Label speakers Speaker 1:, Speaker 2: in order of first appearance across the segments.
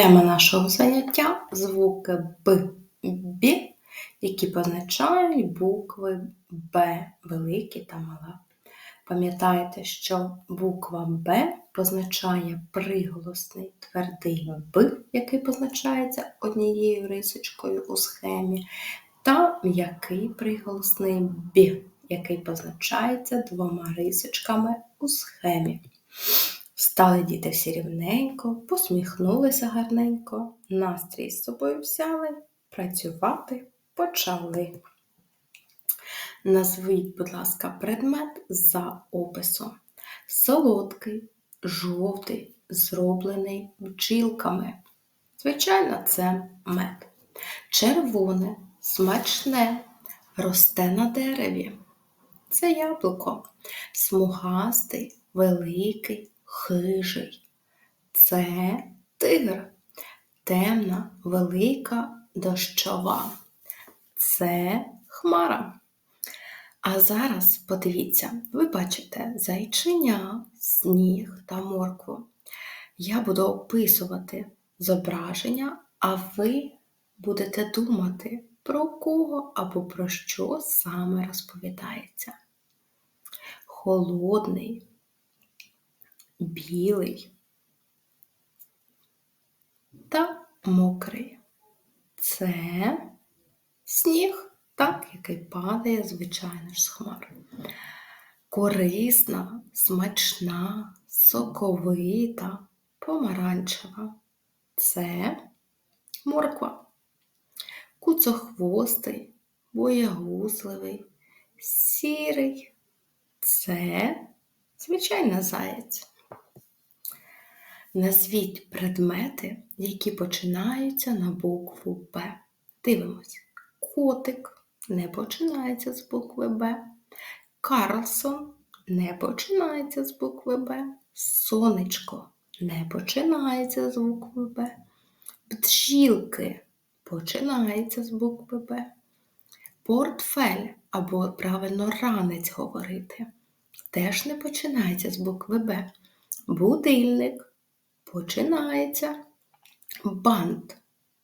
Speaker 1: Тема нашого заняття звуки Б, Б, які позначають букви Б, великі та мала. Пам'ятайте, що буква Б позначає приголосний твердий Б, який позначається однією рисочкою у схемі, та м'який приголосний Б, який позначається двома рисочками у схемі. Стали діти всі рівненько, посміхнулися гарненько, настрій з собою взяли, працювати почали. Назвіть, будь ласка, предмет за описом. Солодкий, жовтий, зроблений бджілками. Звичайно, це мед. Червоне, смачне, росте на дереві. Це яблуко, смугастий, великий, хижий. Це тигр, темна, велика дощова. Це хмара. А зараз подивіться, ви бачите зайчиня, сніг та моркву. Я буду описувати зображення, а ви будете думати, про кого або про що саме розповідається. Холодний, білий та мокрий. Це сніг, так, який падає, звичайно ж, з хмар. Корисна, смачна, соковита, помаранчева. Це морква. Куцохвостий, боягузливий, сірий. Це звичайно заєць. Назвіть предмети, які починаються на букву Б. Дивимось. Котик не починається з букви Б. Карлсон не починається з букви Б. Сонечко не починається з букви Б. Бджілки починається з букви Б. Портфель або правильно ранець говорити. Теж не починається з букви Б. Будильник починається, бант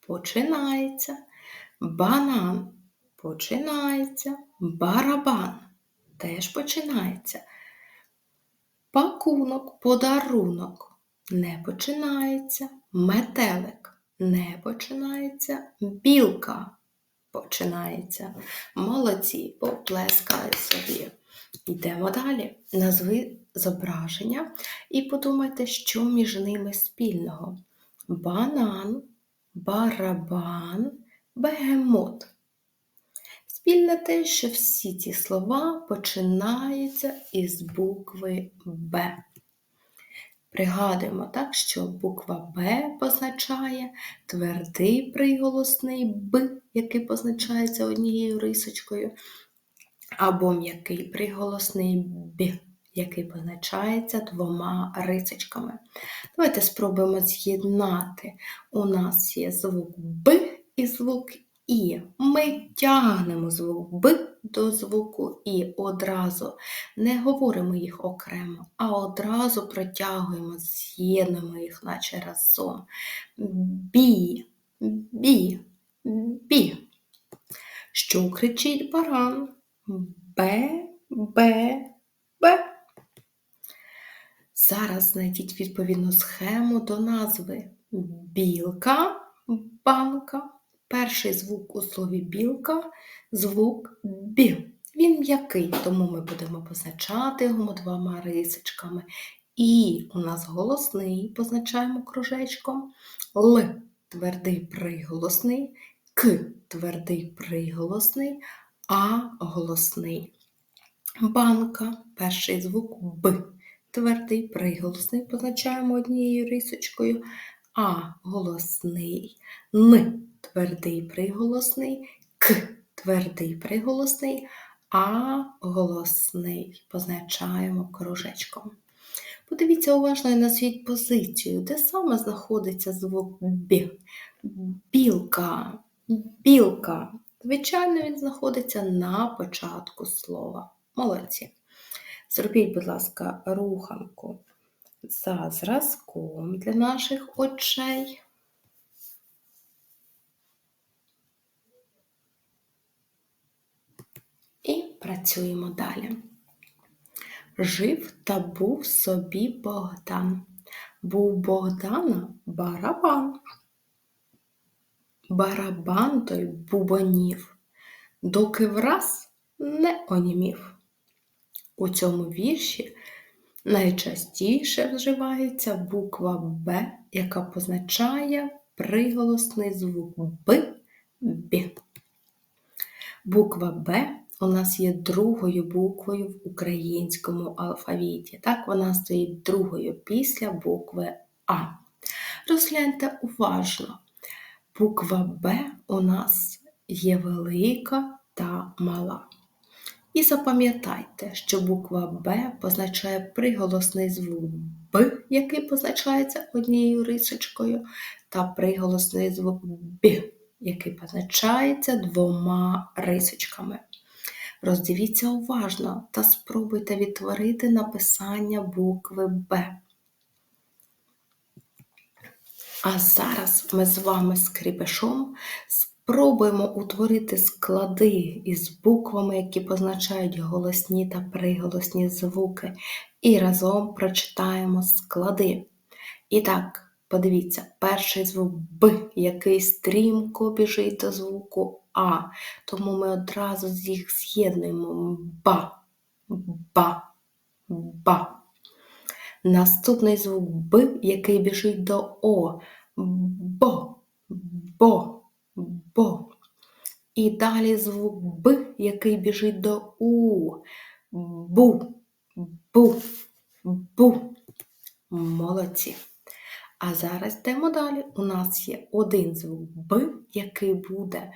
Speaker 1: починається, банан починається, барабан теж починається. Пакунок, подарунок не починається, метелик не починається, білка починається. Молодці, поплескай собі. Йдемо далі. Назви зображення і подумайте, що між ними спільного. Банан, барабан, бегемот. Спільне те, що всі ці слова починаються із букви Б. Пригадуємо так, що буква Б позначає твердий приголосний Б, який позначається однією рисочкою, або м'який приголосний Б, який позначається двома рисочками. Давайте спробуємо з'єднати. У нас є звук Б і звук І. Ми тягнемо звук Б до звуку І одразу. Не говоримо їх окремо, а одразу протягуємо, з'єднуємо їх, наче разом. Бі, бі, бі. Що кричить баран? Б, Б, Б. Зараз знайдіть відповідну схему до назви білка, банка. Перший звук у слові білка звук біл. Він м'який, тому ми будемо позначати його двома рисочками. І у нас голосний, позначаємо кружечком. Л твердий приголосний, К твердий приголосний, А голосний. Банка, перший звук Б твердий приголосний позначаємо однією рисочкою, А голосний, Н твердий приголосний, К твердий приголосний, А голосний позначаємо кружечком. Подивіться уважно і назвіть позицію, де саме знаходиться звук Б. Білка, білка. Звичайно, він знаходиться на початку слова. Молодці. Зробіть, будь ласка, руханку за зразком для наших очей. І працюємо далі. Жив та був собі Богдан. Був Богдана барабан. Барабан той бубонів, доки враз не онімів. У цьому вірші найчастіше вживається буква Б, яка позначає приголосний звук Б. Буква Б у нас є другою буквою в українському алфавіті. Так, вона стоїть другою після букви А. Розгляньте уважно. Буква Б у нас є велика та мала. І запам'ятайте, що буква Б позначає приголосний звук Б, який позначається однією рисочкою, та приголосний звук Б, який позначається двома рисочками. Роздивіться уважно та спробуйте відтворити написання букви Б. А зараз ми з вами з спробуємо утворити склади із буквами, які позначають голосні та приголосні звуки, і разом прочитаємо склади. І так, подивіться, перший звук Б, який стрімко біжить до звуку А. Тому ми одразу з їх з'єднуємо ба, ба, ба. Наступний звук Б, який біжить до О. Бо, бо, бо. І далі звук Б, який біжить до У. Бу, бу, бу. Молодці. А зараз йдемо далі. У нас є один звук Б, який буде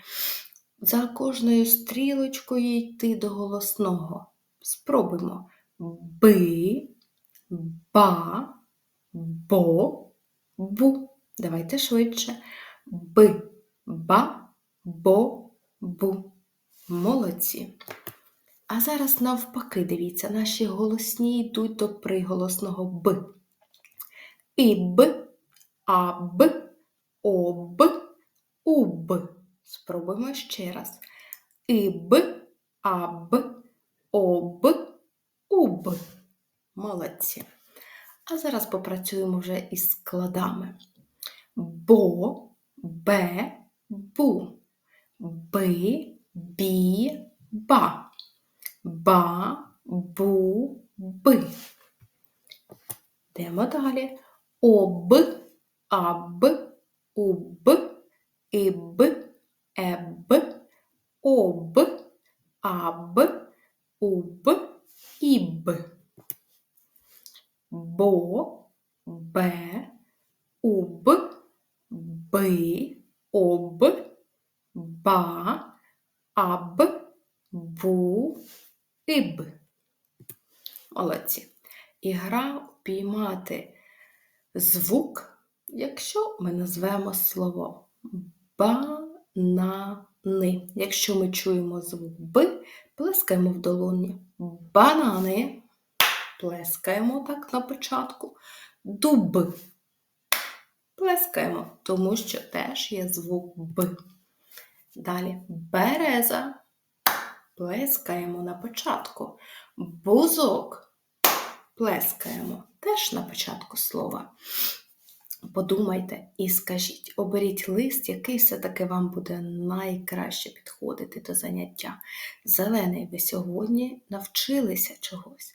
Speaker 1: за кожною стрілочкою йти до голосного. Спробуємо Б, ба, бо, бу. Давайте швидше. Б, ба, бо, бу. Молодці. А зараз навпаки, дивіться, наші голосні йдуть до приголосного Б. І Б, А, Б, О, Б, У, Б. Спробуємо ще раз. І Б, А, Б, О, Б, У, Б. Молодці. А зараз попрацюємо вже із складами. Бо, Б, Бу. Би, бі, ба. Ба, бу, би. Йдемо далі. Об, аб, уб, іб, еб, об, аб, уб, іб. Бо, бе, уб, би, об, ба, аб, бу, іб. Молодці. Гра впіймати звук, якщо ми назвемо слово банани. Якщо ми чуємо звук Б, плескаємо в долоні. Банани. Плескаємо так на початку. Дуб. Плескаємо, тому що теж є звук Б. Далі береза. Плескаємо на початку. Бузок. Плескаємо теж на початку слова. Подумайте і скажіть, оберіть лист, який все-таки вам буде найкраще підходити до заняття. Зелений ви сьогодні навчилися чогось.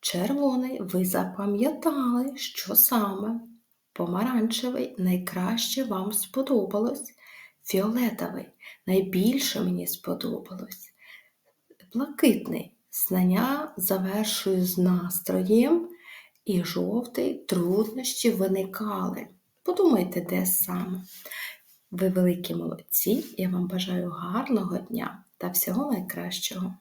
Speaker 1: Червоний ви запам'ятали, що саме. Помаранчевий найкраще вам сподобалось. Фіолетовий найбільше мені сподобалось. Блакитний знання завершую з настроєм. І жовтий труднощі виникали. Подумайте, де саме. Ви великі молодці, я вам бажаю гарного дня та всього найкращого.